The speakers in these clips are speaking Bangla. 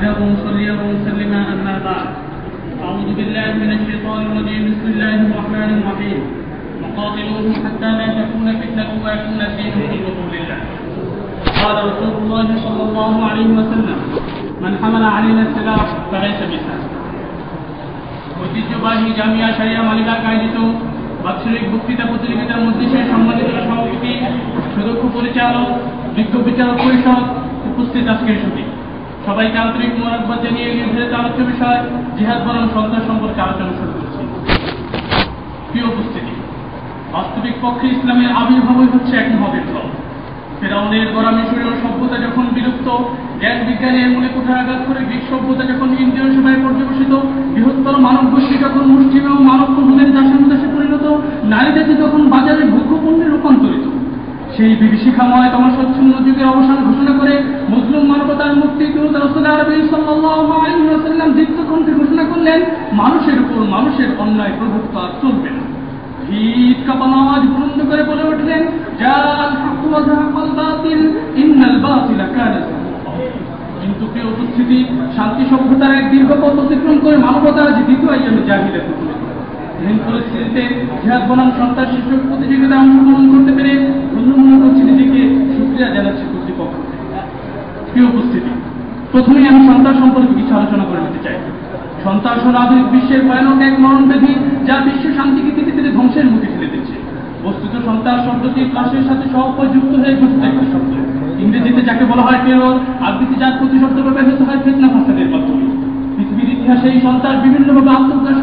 حامدا ومصليا ومسلما اما بعد اعوذ بالله من الشيطان الرجيم بسم الله الرحمن الرحيم وقاتلوهم حتى لا تكون فتنه ويكون الدين كله لله قال رسول الله صلى الله عليه وسلم من حمل علينا السلاح فليس منا ঐতিহ্যবাহী জামিয়া সারিয়া মালিকা আয়োজিত বাৎসরিক বক্তৃতা প্রতিযোগিতার মধ্যে সে সম্মানিত সভাপতি সুদক্ষ পরিচালক বিজ্ঞ বিচারক পরিষদ উপস্থিত আজকের ছবি সবাইকে আন্তরিক মোরাকবাদ জানিয়ে নির্ধারিত আলোচ্য বিষয় জিহাদ বরং সন্ত্রাস সম্পর্কে আলোচনা শুরু করছি। প্রিয় উপস্থিতি, বাস্তবিক পক্ষে ইসলামের আবির্ভাবই হচ্ছে এক মহাবিপ্লব ফেরাউনের গড়া মিশরীয় সভ্যতা যখন বিলুপ্ত, জ্ঞান বিজ্ঞানের মনে কোঠারাঘাত করে গ্রিক সভ্যতা যখন ইন্দ্রিয় সভায় পর্যবেসিত, বৃহত্তর মানব গোষ্ঠী যখন মুসলিম এবং মানব প্রভুদের দাসের দাসে পরিণত নারী জাতি যখন বাজারে ভোগ্য পণ্যে রূপান্তরিত। সেই বিভীষিকাময় তমসচ্ছন্ন যুগের অবসান ঘোষণা করে মুসলিম মানবতার মুক্তি দূত সাল্লাল্লাহু দীপ্ত ঘোষণা করলেন, মানুষের উপর মানুষের অন্যায় প্রভুত্ব আর চলবে না। ভিত কাঁপানো আওয়াজ বুলন্দ করে বলে উঠলেন কিন্তু প্রিয় উপস্থিতি, শান্তি সভ্যতার এক দীর্ঘ পথ অতিক্রম করে মানবতা আজ দ্বিতীয় আইয়ামে জাহিলে এমন পরিস্থিতিতে জিহাদ বনাম সন্ত্রাস শীর্ষক প্রতিযোগিতায় অংশগ্রহণ করতে পেরে ধন্য মনে করছি নিজেকে জানাচ্ছি কর্তৃপক্ষ। উপস্থিতি, প্রথমেই আমি সন্ত্রাস সম্পর্কে কিছু আলোচনা করে নিতে চাই। সন্ত্রাস হল আধুনিক বিশ্বের ভয়ানক এক মরণ ব্যাধি যা বিশ্ব শান্তিকে ধীরে ধীরে ধ্বংসের মুখে ঠেলে দিচ্ছে। বস্তুত সন্ত্রাস শব্দটি ক্লাসের সাথে সহপ্রযুক্ত হয়ে গঠিত একটি শব্দ ইংরেজিতে যাকে বলা হয় টেরর, আরবিতে যার প্রতিশব্দ ব্যবহৃত হয় ফেতনা ফাসাদের মাধ্যমে। পৃথিবীর ইতিহাসে এই সন্ত্রাস বিভিন্নভাবে আত্মপ্রকাশ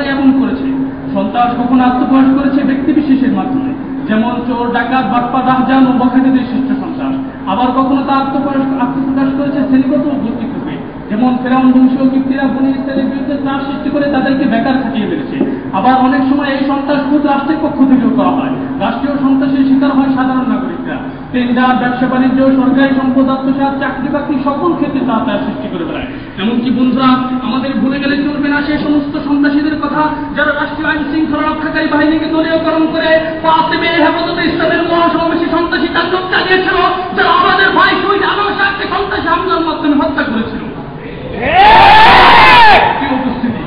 পারে এমন করেছে সন্ত্রাস কখনো আত্মপ্রকাশ করেছে ব্যক্তি বিশেষের মাধ্যমে। যেমন চোর, ডাকাত, বাটপা রাহজান ও বখাটেদের সৃষ্ট সন্ত্রাস আবার কখনো তা আত্মপ্রকাশ আত্মপ্রকাশ করেছে শ্রেণীগত গোষ্ঠীক রূপে যেমন ফেরাউন বংশীয় কীর্তিরা বনি ইসরায়েলের বিরুদ্ধে ত্রাস সৃষ্টি করে তাদেরকে বেকার থাকিয়ে ফেলেছে। আবার অনেক সময় এই সন্ত্রাস খুব রাষ্ট্রের পক্ষ থেকেও করা হয়। রাষ্ট্রীয় সন্ত্রাসের শিকার হয় সাধারণ নাগরিকরা। টেন্ডার, ব্যবসা বাণিজ্য, সরকারি সম্পদ আত্মসাত চাকরি বাকরি সকল ক্ষেত্রে তা তার সৃষ্টি করে বেড়ায়। এমনকি বন্ধুরা, আমাদের ভুলে গেলে চলবে না সেই সমস্ত সন্ত্রাসীদের কথা যারা রাষ্ট্রীয় আইন শৃঙ্খলা রক্ষাকারী বাহিনীকে দলীয়করণ করে পাঁচে মে হেফাজত ইসলামের মহাসমাবেশী সন্ত্রাসী তাণ্ডব চালিয়েছিল যারা আমাদের ভাই শহীদ আলম শাহকে সন্ত্রাসী হামলার মাধ্যমে হত্যা করেছিল। উপস্থিতি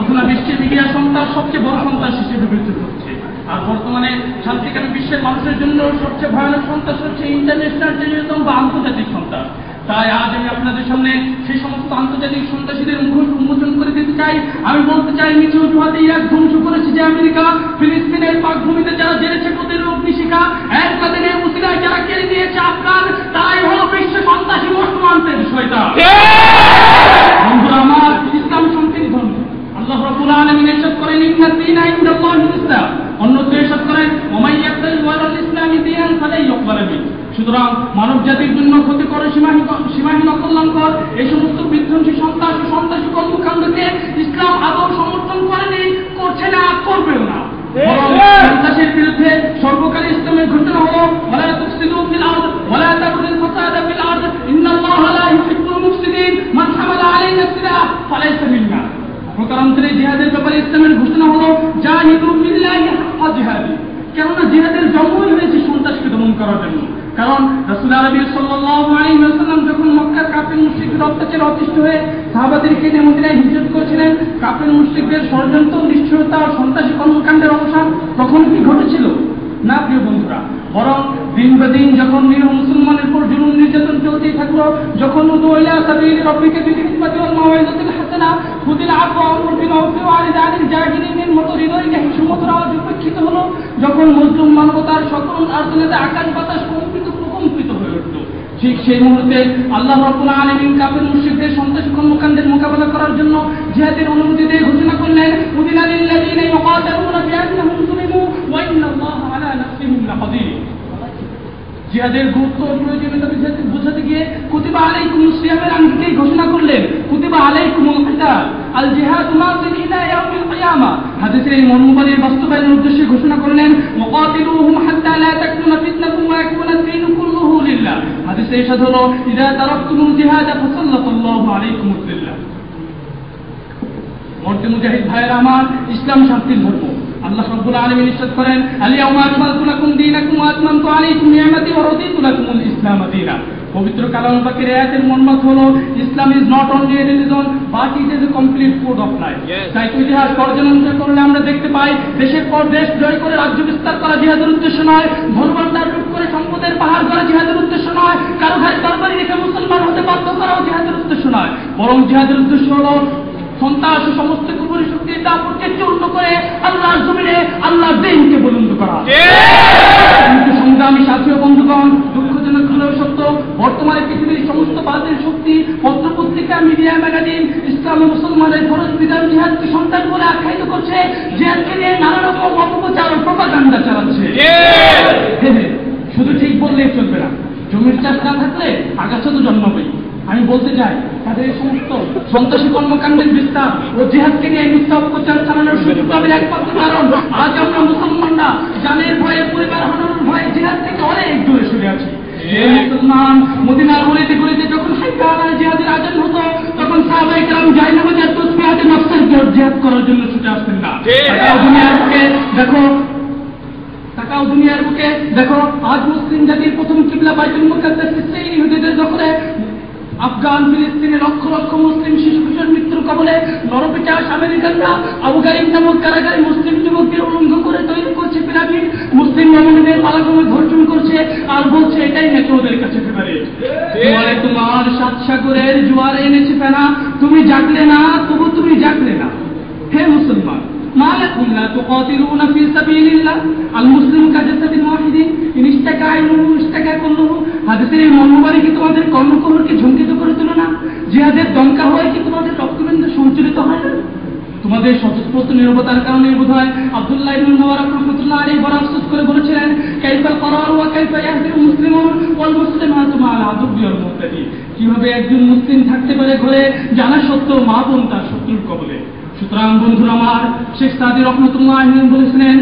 অথবা বিশ্বের মিডিয়া সন্ত্রাস সবচেয়ে বড় সন্ত্রাস হিসেবে বিবেচিত হচ্ছে। আর বর্তমানে শান্তিকামী বিশ্বের মানুষের জন্য সবচেয়ে ভয়ানক সন্ত্রাস হচ্ছে ইন্টারন্যাশনাল টেরিজম বা আন্তর্জাতিক সন্ত্রাস। তাই আজ আমি আপনাদের সামনে সেই সমস্ত আন্তর্জাতিক সন্ত্রাসীদের মুখোশ উন্মোচন করে দিতে চাই। আমি বলতে চাই মিছে অজুহাতে ইরাক ধ্বংস করেছে যে আমেরিকা ফিলিস্তিনের পাকভূমিতে যারা জেনেছে প্রতির অগ্নিশিখা এক কাদিনের মুসিলায় যারা কেড়ে দিয়েছে আফগান তাই হলো বিশ্ব সন্ত্রাসী বর্তমানদের বিষয়টা বন্ধুরা আমার ইসলাম শান্তির ধর্ম আল্লাহ রাব্বুল আলামিন ইরশাদ করেন ইন্না দীনা ইনদাল্লাহিল ইসলাম অন্যত্র ইরশাদ করেন সুতরাং মানব জাতির জন্য ক্ষতিকর সীমাহীন সীমাহীন অকল্যাণকর এই সমস্ত বিধ্বংসী সন্ত্রাস ও সন্ত্রাসী কর্মকাণ্ডকে ইসলাম আদৌ সমর্থন করেনি করছে না করবেও না। সন্ত্রাসের বিরুদ্ধে সর্বকালী ইসলামের ঘোষণা হলো ওয়ালা তুফসিদু ফিল আরদ ওয়ালা তাবগিল ফাসাদা ফিল আরদ ইন্নাল্লাহা লা ইউহিব্বুল মুফসিদিন মান হামালা আলাইনা সিলাহ ফালাইসা মিন্না। প্রকারান্তরে জিহাদের ব্যাপারে ইসলামের ঘোষণা হলো জাহিদু বিল্লাহি হাক্কা জিহাদি। কেননা জিহাদের জন্মই হয়েছে করার জন্য। কারণ রাসূল আলাইহি ওয়াসাল্লাম যখন মক্কার কাফির মুশরিকদের অত্যাচারে অতিষ্ঠ হয়ে সাহাবাদেরকে মদিনায় হিজরত করেছিলেন, কাফির মুশরিকদের ষড়যন্ত্র নিশ্চয়তা ও সন্ত্রাসী কর্মকাণ্ডের অবসান তখন কি ঘটেছিল? না, প্রিয় বন্ধুরা, বরং দিন দিন যখন নিরীহ মুসলমানের উপর জুলুম, নির্যাতন চলতেই থাকল, যখন উদুইলা সাবিল রব্বিকে বিল হিকমাতি ওয়াল মাওয়াইজাতিল হাসানা খুদিল আফওয়া ওয়ামুর বিল উরফি ওয়া আরিদ আনিল জাহিলিনের মতো হলো যখন মুসলিম মানবতার সকল আর্জনেতে আকাশ বাতাস কম্পিত প্রকম্পিত হয়ে উঠল, ঠিক সেই মুহূর্তে আল্লাহ রাব্বুল আলমিন কাপের মুর্শিদদের সন্ত্রাসী কর্মকাণ্ডের মোকাবেলা করার জন্য জিহাদের অনুমতি দিয়ে ঘোষণা করলেন উদিন লিল্লাযিনা জিহাদের গুরুত্ব প্রয়োজনীয়তা বুঝাতে গিয়ে কুতিবা আলাইকুম সিয়ামের আঙ্গিকেই ঘোষণা করলেন, কুতিবা আলাইকুমুল কিতাল আল জিহাদ মাসিল ইলা ইয়াউমিল কিয়ামা। হাদিসের এই মর্মবাণীর বাস্তবায়নের উদ্দেশ্যে ঘোষণা করলেন মুকাতিলুহুম হাত্তা লা তাকুনা ফিতনাতুন ওয়া ইয়াকুনা কুল্লুহু লিল্লাহ। হাদিসে হলো ইযা তারাকতুমুল জিহাদ আলাইকুম বিল্লাহ মুজাহিদ ভাইয়ের, আমার ইসলাম শান্তির ধর্ম। আল্লাহ রাব্বুল আলামিন ইরশাদ করেন আলিয়াউমা আকমালতু লাকুম দীনাকুম ওয়া আতমামতু আলাইকুম নি'মাতি ওয়া রাদিতু লাকুমুল ইসলাম দীনা। পবিত্র কালাম পাকের আয়াতের মর্মাত হলো Islam is not only a religion but it is a complete code of life. তাই ইতিহাস পর্যালোচনা করলে আমরা দেখতে পাই দেশের পর দেশ জয় করে রাজ্য বিস্তার করা জিহাদের উদ্দেশ্য নয় ধর্মান্তার লুট করে সম্পদের পাহাড় করা জিহাদের উদ্দেশ্য নয় কারও ঘরে তরবারি রেখে মুসলমান হতে বাধ্য করাও জিহাদের উদ্দেশ্য নয়। বরং জিহাদের উদ্দেশ্য হলো সন্ত্রাস সমস্ত কুপুরি শক্তির দাপটকে চূর্ণ করে আল্লাহর জমিনে আল্লাহর দিনকে বুলন্দ করা। কিন্তু সংগ্রামী সাথী বন্ধুগণ দুঃখজনক হলেও সত্য বর্তমানে পৃথিবীর সমস্ত বাতিল শক্তি পত্রপত্রিকা মিডিয়া ম্যাগাজিন ইসলাম ও মুসলমানের ফরজ বিধান জিহাদকে সন্তান বলে আখ্যায়িত করছে জিহাদকে নিয়ে নানা রকম অপপ্রচার প্রপাগান্ডা চালাচ্ছে। শুধু ঠিক বললেই চলবে না। জমির চাষ না থাকলে আগাছা তো জন্মাবেই। আমি বলতে চাই তাদের এই সমস্ত সন্ত্রাসী কর্মকাণ্ডের বিস্তার ও জিহাদকে নিয়ে মিথ্যা অপপ্রচার চালানোর সুযোগের একমাত্র কারণ। আজ আমরা মুসলমানরা জানের ভয়ে পরিবার হারানোর ভয়ে জিহাদ থেকে অনেক দূরে সরে আছি। মুসলমান মদিনার গলিতে গলিতে যখন হাইকার জিহাদের আয়োজন হতো তখন সাহাবাই কালাম বাজার তসবি হাতে নকশার জিহাদ করার জন্য ছুটে আসতেন না। বুকে দেখো। তাকাও দুনিয়ার বুকে দেখো। আজ মুসলিম জাতির প্রথম কিবলা বাইতুল মুকাদ্দাস সেই ইহুদিদের দখলে আফগান ফিলিস্তিনে লক্ষ লক্ষ মুসলিম শিশু কিশোর মৃত্যুর কবলে নরপিচাস আমেরিকানরা আবু নামক কারাগারে মুসলিম যুবকদের উলঙ্গ করে তৈরি করছে পিরামিড। মুসলিম মহিলাদের পালাক্রমে ধর্ষণ করছে আর বলছে, এটাই নাকি ওদের কাছে ফেভারিট তোমার সাত সাগরের জোয়ার এনেছে ফেনা। তুমি জাগলে না, তবু এই মর্মবাণী কি তোমাদের কর্ণকহরকে ঝঙ্কিত করে তোলো না? জিহাদের দমকা হয় কি তোমাদের রক্তবিন্দু সঞ্চালিত হয়? না তোমাদের স্বতঃস্ফূর্ত নিরবতার কারণে বোধ হয় আব্দুল্লাহ ইবনে মুবারক রাহমাতুল্লাহ আলাইহি বড় আফসোস করে বলেছিলেন, কাইফাল করার ওয়া কাইফা ইয়াহদির মুসলিমুন ওয়াল মুসলিমাতু মা'আল আদুবি ওয়াল মুহতাদি কীভাবে একজন মুসলিম থাকতে পারে ঘরে, জানা সত্য মা বোন তার শত্রুর কবলে। সুতরাং বন্ধুরা আমার, শেখ সাদি রহমতুল্লাহ বলেছিলেন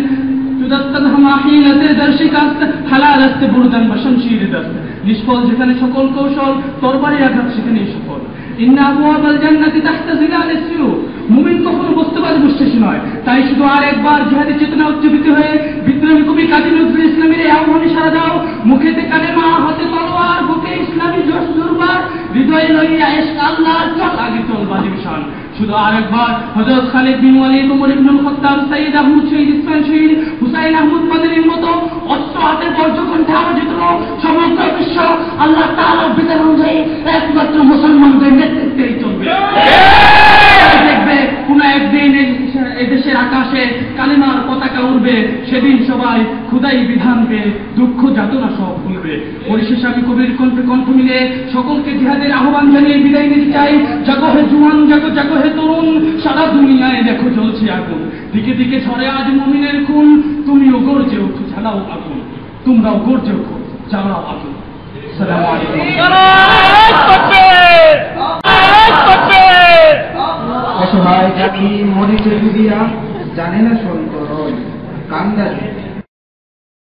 নিষ্ফল, যেখানে সকল কৌশল তরবারি আঘাত সেখানেই সফল। ইন্না আবওয়াবাল জান্নাতি তাহতা জিলালিস সিয়ু মুমিন কখনো বস্তুবাদ বিশ্বাসী নয়। তাই শুধু আর একবার জিহাদি চেতনা উজ্জীবিত হয়ে বিদ্রোহী কবি কাজী নজরুল ইসলামের এই আহ্বানে সারা দাও। মুখেতে কালেমা, হাতে তলোয়ার, বুকে ইসলামী জোশ দুর্বার। হৃদয়ে লইয়া এসক আল্লাহ চল আগে চল বাজি বিশাল শুধু আরেকবার হযরত খালিদ বিন ওয়ালিদ, ওমর ইবনুল খাত্তাব, সাইয়্যিদ আহমদ, শহীদ ইসমাইল শহীদ, হুসাইন আহমদ মাদানির মতো অস্ত্র হাতে বজ্রকণ্ঠে আলোচিত সমগ্র বিশ্ব আল্লাহ তাআলার বিধান অনুযায়ী একমাত্র মুসলমানদের নেতৃত্বেই চলবে। দেখবে কোন একদিন এই দেশের- এই দেশের আকাশে কালিমার পতাকা উড়বে সেদিন সবাই খুদাই বিধান পেয়ে দুঃখ যাতনা সব ভুলবে। পরিশেষে আমি কবির কণ্ঠে কণ্ঠ মিলে সকলকে জিহাদের আহ্বান জানিয়ে বিদায় নিতে চাই। জাগো হে জুয়ান জাগো জাগো হে তরুণ সারা দুনিয়ায় দেখো জ্বলছে আগুন। দিকে দিকে ঝরে আজ মুমিনের খুন তুমিও গর্জে ওঠো জ্বালাও আগুন। তোমরাও গর্জে ওঠো জ্বালাও আগুন। সালাম আলাইকুম। অসহায় জাতি মরিচে ডুবিয়া জানে না সন্তরণ কান্দারে